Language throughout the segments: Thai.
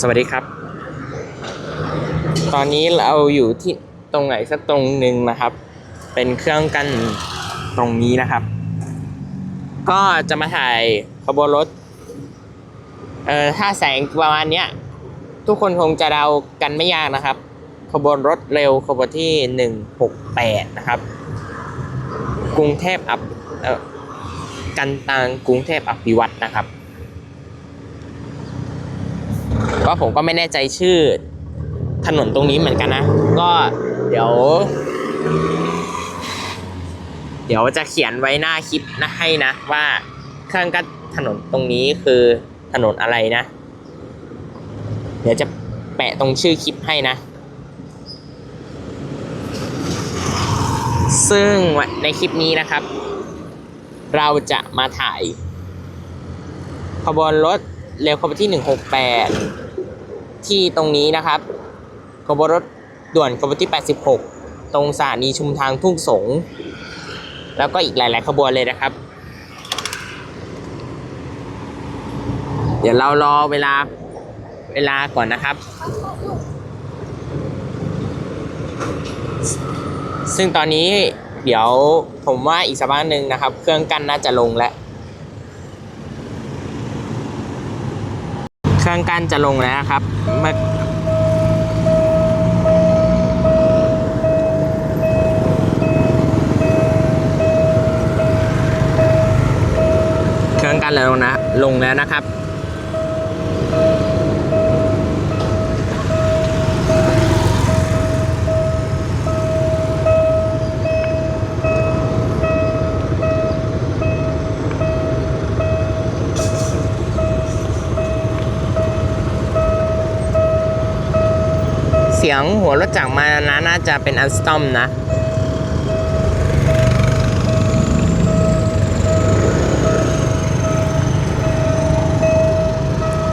สวัสดีครับ ตอนนี้เราอยู่ที่ตรงไหนสักตรงหนึ่งนะครับ เป็นเครื่องกันตรงนี้นะครับ ก็จะมาถ่ายขบวนรถ เอ่อถ้าแสงประมาณเนี้ย ทุกคนคงจะเดากันไม่ยากนะครับ ขบวนรถเร็วขบวนที่หนึ่งหกแปดนะครับ กรุงเทพอับเออกันตังกรุงเทพอภิวัตนะครับ ก็ผมก็ไม่แน่ใจชื่อถนนตรงนี้เหมือนกันนะ ก็เดี๋ยว เดี๋ยวจะเขียนไว้หน้าคลิปนะให้นะ ว่าเครื่องกันถนนตรงนี้คือถนนอะไรนะ เดี๋ยวจะแปะตรงชื่อคลิปให้นะ ซึ่งในคลิปนี้นะครับ เราจะมาถ่ายขบวนรถเร็วขบวนที่ 168 ที่ตรงนี้นะครับขบวนรถด่วนขบวนที่ 86 ตรงสถานีชุมทางทุ่งสง แล้วก็อีกหลาย ๆ ขบวนเลยนะครับ เดี๋ยวเรารอเวลาเวลาก่อนนะครับ ซึ่งตอนนี้เดี๋ยวผมว่าอีกสักพักหนึ่งนะครับ เครื่องกั้นน่าจะลงแล้ว เครื่องกั้นจะลงแล้วนะครับเมื่อเครื่องกั้นแล้วนะลงแล้วนะครับ สียงหัวรถจักรมานะน่าจะเป็นอัลสตอมนะ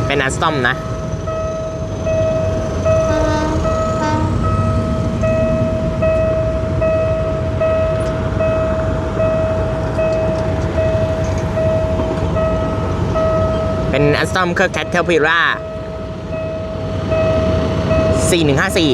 เป็นอัลสตอมนะเป็นอัลสตอมเครื่องแคทเทอร์พิร่า สี่หนึ่งห้าสี่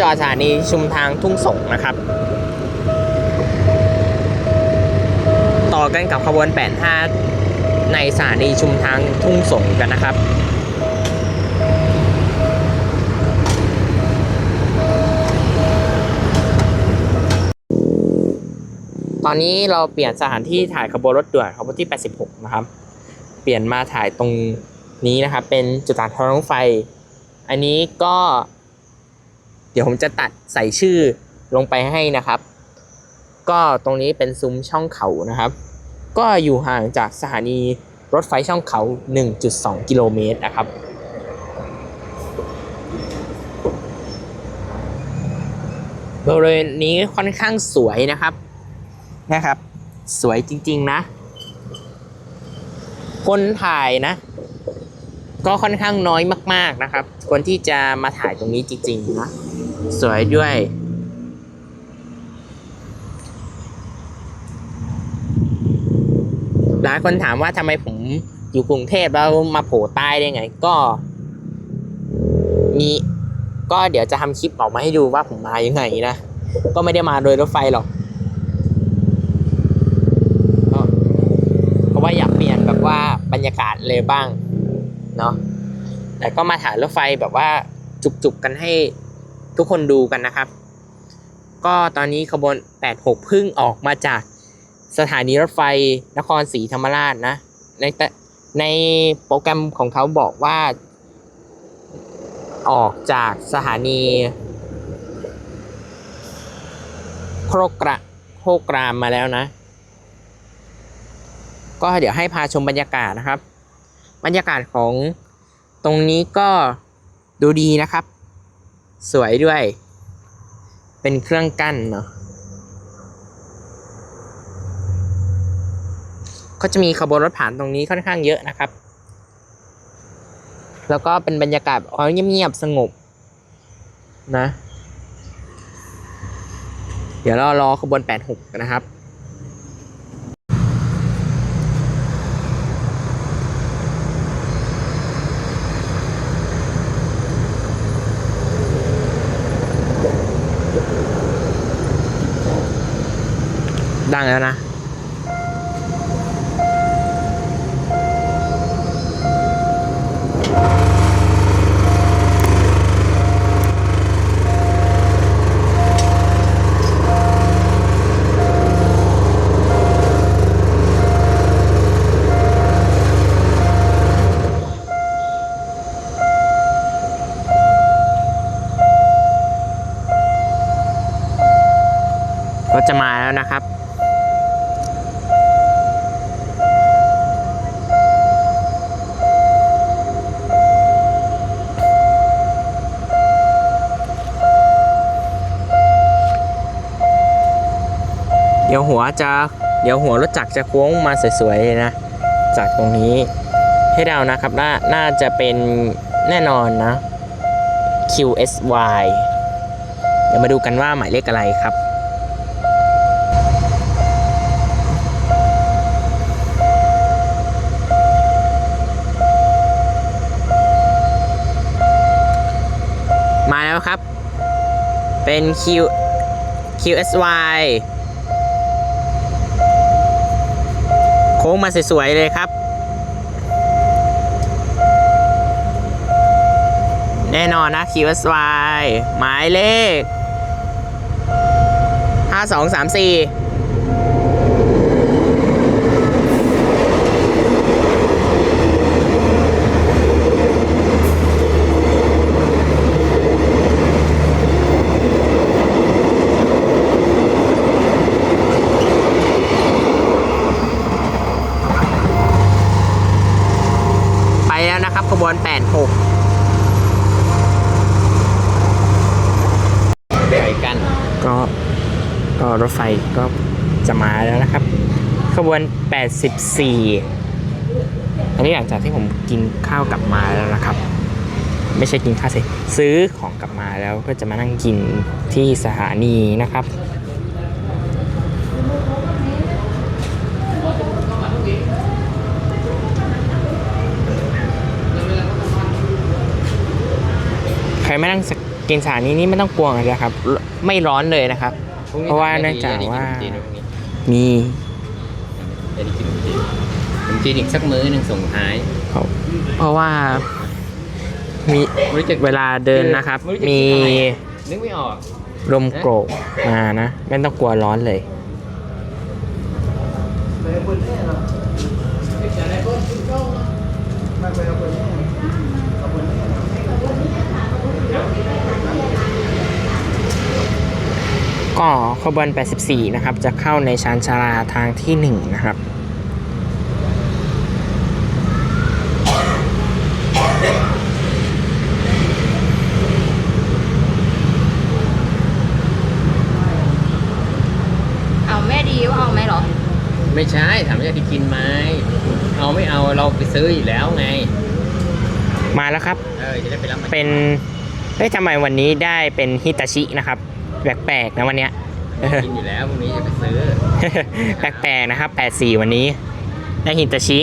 จอสถานีชุมทางทุ่งสงนะครับ ต่อ กันกับขบวน 85 ในสถานีชุมทางทุ่งสงกันนะครับตอนนี้เราเปลี่ยนสถานที่ถ่ายขบวนรถด่วนขบวนที่ 86 นะครับ เปลี่ยนมาถ่ายตรงนี้นะครับ เป็นจุดตัดทางรถไฟ อันนี้ก็ เดี๋ยวผมจะตัดใส่ชื่อลงไปให้นะครับ ก็ตรงนี้เป็นซุ้มช่องเขานะครับ ก็อยู่ห่างจากสถานีรถไฟช่องเขา 1.2 กิโลเมตรนะครับ บริเวณนี้ค่อนข้างสวยนะครับนะครับ สวยจริงๆนะ คนถ่ายนะ ก็ค่อนข้างน้อยมาก ๆนะครับ คนที่จะมาถ่ายตรงนี้จริงๆนะ สวยด้วย หลายคนถามว่าทำไมผมอยู่กรุงเทพแล้วมาโผล่ใต้ได้ไง ก็ มีก็เดี๋ยวจะทำคลิปออกมาให้ดูว่าผมมายังไงนะ ก็ไม่ได้มาโดยรถไฟหรอกเพราะว่าอยากเปลี่ยนแบบว่าบรรยากาศเลยบ้างเนาะแต่ก็มาถ่ายรถไฟแบบว่าจุกๆกันให้ทุกคนดูกันนะครับ ก็ตอนนี้ขบวน 86เพิ่งออกมาจาก สถานีรถไฟนครศรีธรรมราชนะ ในแต่ในโปรแกรมของเขาบอกว่า ออกจากสถานีโครกระโครกรามมาแล้วนะ ก็เดี๋ยวให้พาชมบรรยากาศนะครับ บรรยากาศของตรงนี้ก็ดูดีนะครับ สวยด้วย เป็นเครื่องกั้นเนาะ ก็จะมีขบวนรถผ่านตรงนี้ค่อนข้างเยอะนะครับ แล้วก็เป็นบรรยากาศอ๋อเงียบๆสงบนะ เดี๋ยวเรารอขบวน 86กันนะครับดังแล้วนะ หัวจะเดี๋ยวหัวรถจักรจะโค้งมาสวยๆเลยนะ จากตรงนี้ให้เดานะครับน่าน่าจะเป็นแน่นอนนะ QSY เดี๋ยวมาดูกันว่าหมายเลขอะไรครับมาแล้วครับ เป็น Q QSY ค้งมาสวยๆเลยครับ แน่นอนนะคิวสวายหมายเลข 5234 ไปแล้ วนะครับขบวน86ไปกันก็ก็รถไฟก็จะมาแล้วนะครับ ขบวน 84 อันนี้หลังจากที่ผมกินข้าวกลับมาแล้วนะครับ ไม่ใช่กินข้าวสิซื้อของกลับมาแล้วก็จะมานั่งกินที่สถานีนะครับ ใครไม่นั่งกินสถานีนี้ไม่ต้องกลัวเลยนะครับ ไม่ร้อนเลยนะครับ เพราะว่าเนื่องจากว่ามีจะได้กินขนมจีนขนมจีนอีกสักมื้อหนึ่งส่งท้ายเพราะเพราะว่ามีเวลาเดินนะครับไรู้จะมีกินอะไรอะนึกไม่ออกลมโกรกมานะไม่ต้องกลัวร้อนเลย ก็ขบวน 84 นะครับ จะเข้าในชานชาลาทางที่ 1 นะครับ เอาแม่ดีว่าเอาไหมเหรอ ไม่ใช่ถามว่าจะได้กินไหมเอาไม่เอาเราไปซื้ออยู่แล้วไง มาแล้วครับ เออจะได้ไปรับมาเป็นเฮ้ยทำไมวันนี้ได้เป็นฮิตาชินะครับ แปลกๆนะวันเนี้ย กินอยู่แล้วพรุ่งนี้จะไปซื้อ แปลกๆนะครับ84 วันนี้ ได้ฮิตาชิ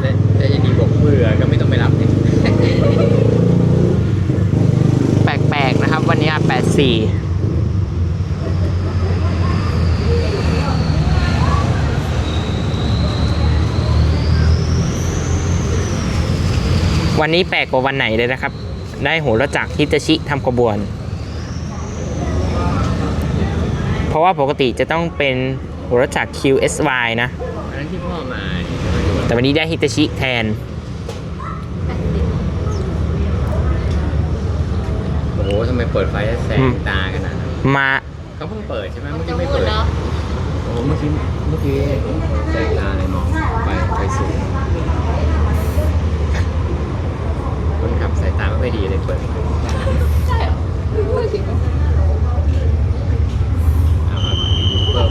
แต่แต่จะดีบอกเบื่อก็ไม่ต้องไปรับเนี่ยแปลกๆนะครับ วันนี้84วันนี้แปลกกว่าวันไหนเลยนะครับ ได้โหรจักรฮิตาชิทำขบวน เพราะว่าปกติจะต้องเป็นโหรจักร QSY นะ อันนั้นที่พ่อมา แต่วันนี้ได้ฮิตาชิแทน โอ้โหทำไมเปิดไฟแล้วแสอืงมตาขนาดนั้นมาเขาเพิ่งเปิดใช่ไหมเมื่อจะกี้ไม่มืเปิดดเนาะโอ้โหเมื่อกี้เมื่อกี้แสงตาเลยมองไปไปสูงคนขับสายตาไม่ค่อยดีเลยเปิดใช่เหรอมืด ก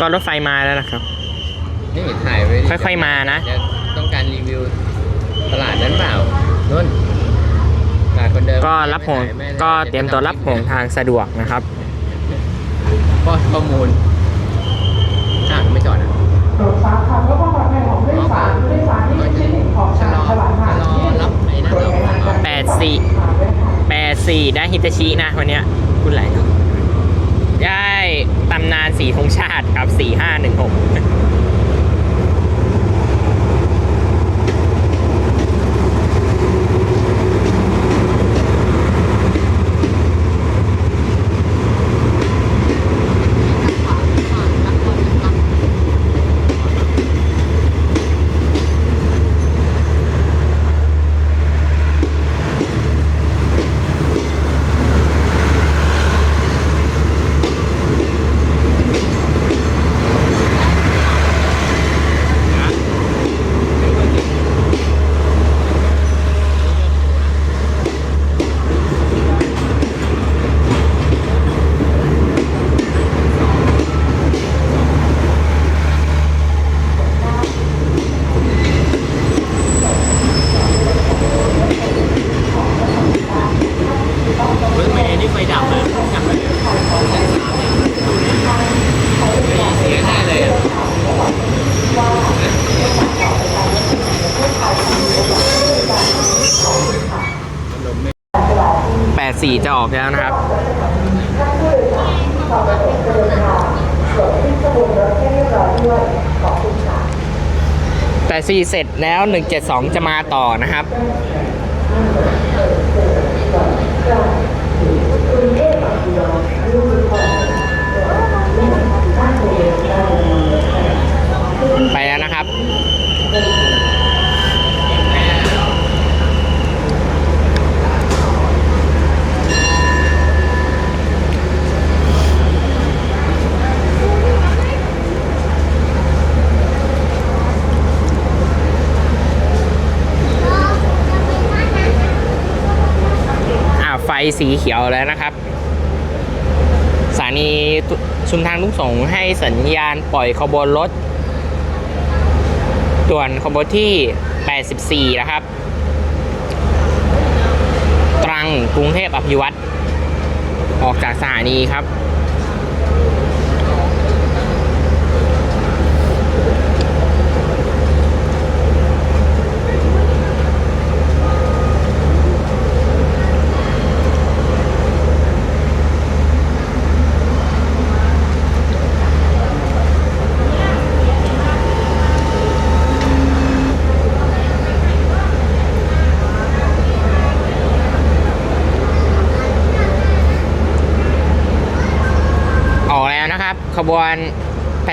ตอนรถไฟมาแล้วนะครับ นี่ถ่ายไว้ค่อยๆมานะต้องการรีวิวตลาดนั้นเปล่านุ่นตลาดคนเดิมก็รับผงได้ก็เตรียมตัวรับผงทางสะดวกนะครับก็ข้อมูลจางไม่จอดนะรถจสารคันแล้วก็ความรงของดยสารผู้โดยสารนี่เป็นชิ้นหนึ่งของชฉลาดหาญที่ะรับไอ้นั่นตรวแปดสี่ แปดสี่ได้ฮิตาชินะวันเนี้ยคุณไหลครับ ตำนานสีธงชาติครับสี่ห้าหนึ่งหก จะออกแล้วนะครับแต่สี่เสร็จแล้วหนึ่งเจ็ดสองจะมาต่อนะครับ ไปแล้วนะครับ อ่าไฟ สีเขียวแล้วนะครับสถานีชุมทางทุ่งสงให้สัญญาณปล่อยขบวนรถด่วนขบวนที่ 84 นะครับ ตรังกรุงเทพอภิวัตรออกจากสถานีครับ ออกแล้วนะครับ ขบวน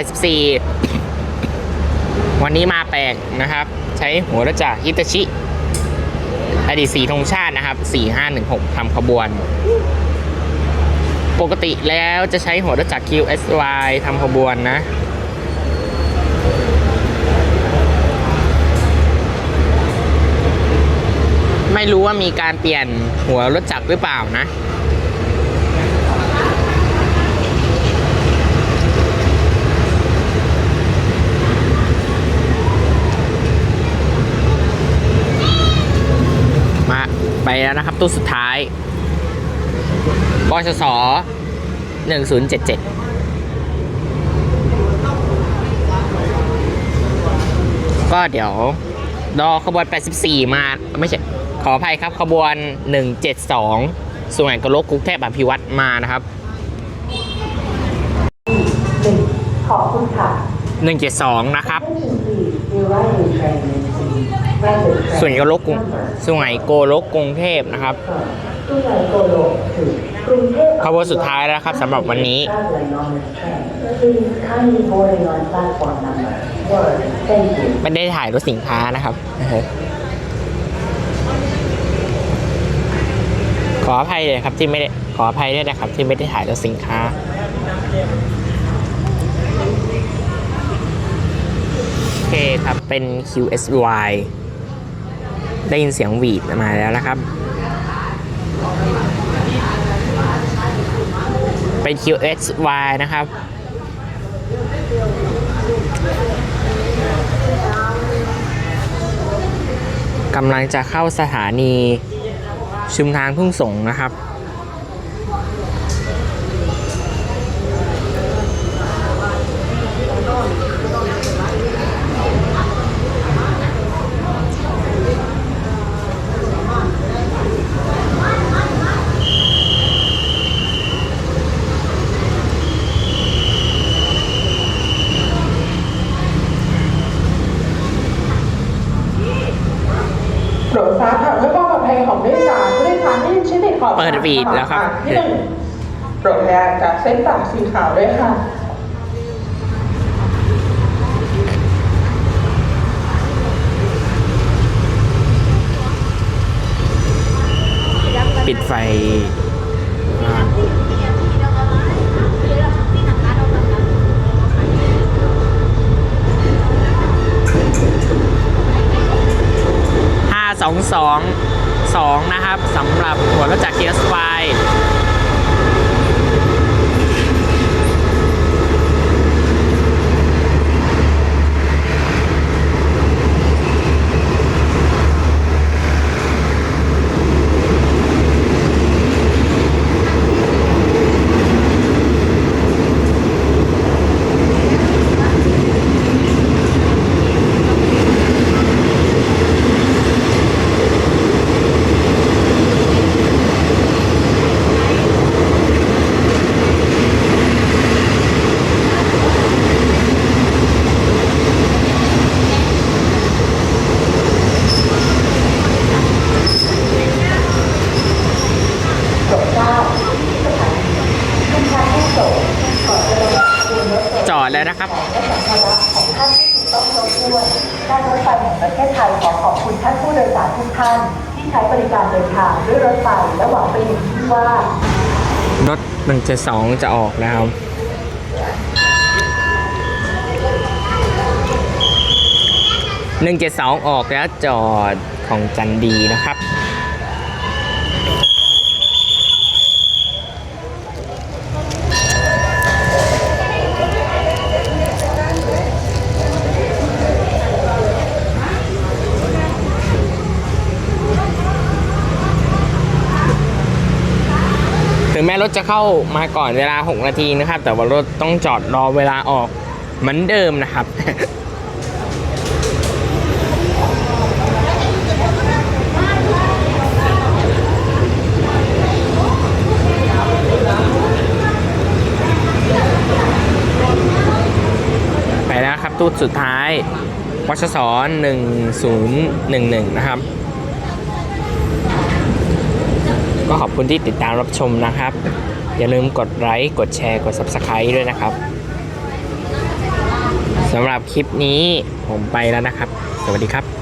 84 วันนี้มาแปลกนะครับ ใช้หัวรถจักรฮิตาชิ อดีตสีธงชาตินะครับ 4516ทำขบวน ปกติแล้วจะใช้หัวรถจักร QSY ทำขบวนนะไม่รู้ว่ามีการเปลี่ยนหัวรถจักรหรือเปล่านะ มาไป แล้วนะครับ ตู้สุดท้ายบชสหนึ่งศูนย์เจ็ดเจ็ดก็เดี๋ยวรอขบวน 84 มาไม่ใช่ขออภัยครับขบวน 172ส่วนกรกกรุงเทพอภิวัตรมานะครับขอบคุณค่ะ172 นะครับ ส่วนกรกกรุง number ส่วนโกลกกรุงเทพนะครับ from สุไหงโกลกถึงกรุงเทพขบวนสุดท้ายแล้วครับสำหรับวันนี้ Traveling on this train, please kindly boarding on platform number one. Thank you. ไม่ได้ถ่ายรถสินค้านะครับขออภัยเลยครับที่ไม่ได้ขออภัยด้วยนะครับที่ไม่ได้ถ่ายรถสินค้าโอเคครับเป็น QSY ได้ยินเสียงหวีดมาแล้วนะครับ เป็น QSY นะครับ กำลังจะเข้าสถานีชุมทางทุ่งสงนะครับ โปรดทราบค่ะเพื่อความปลอดภัยของผู้โดยสารผู้โดยสารที่ใช้ติดขอบ เปิดฟีดแล้วครับที่หนึ่งโปรดพยายามจากเส้นปากสีขาวด้วยค่ะปิดไฟห้าสองสอง สองนะครับสำหรับหัวรถจักรเกียร์สไฟ โปรดทราบที่สถานีชุมทางทุ่งสงก่อนจะลงจากขบวนรถไฟ จอดแล้วนะครับ และสัมภาระของท่านที่ถูกต้องครบถ้วนการรถไฟแห่งประเทศไทยขอขอบคุณท่านผู้โดยสารทุกท่าน ที่ใช้บริการเดินทางด้วยรถไฟและหวังเป็นอย่างยิ่งว่า รถหนึ่งเจ็ด สองจะออกนะครับหนึ่งเจ็ดสองออกแล้วจอดของจันดีนะครับ แม้รถจะเข้ามาก่อนเวลา 6 นาทีนะครับ แต่ว่ารถต้องจอดรอเวลาออกเหมือนเดิมนะครับไปแล้วครับตู้สุดท้ายวัชสอน1011 นะครับ ก็ขอบคุณที่ติดตามรับชมนะครับ อย่าลืมกดไลค์กดแชร์กด Subscribe ด้วยนะครับสำหรับคลิปนี้ผมไปแล้วนะครับ สวัสดีครับ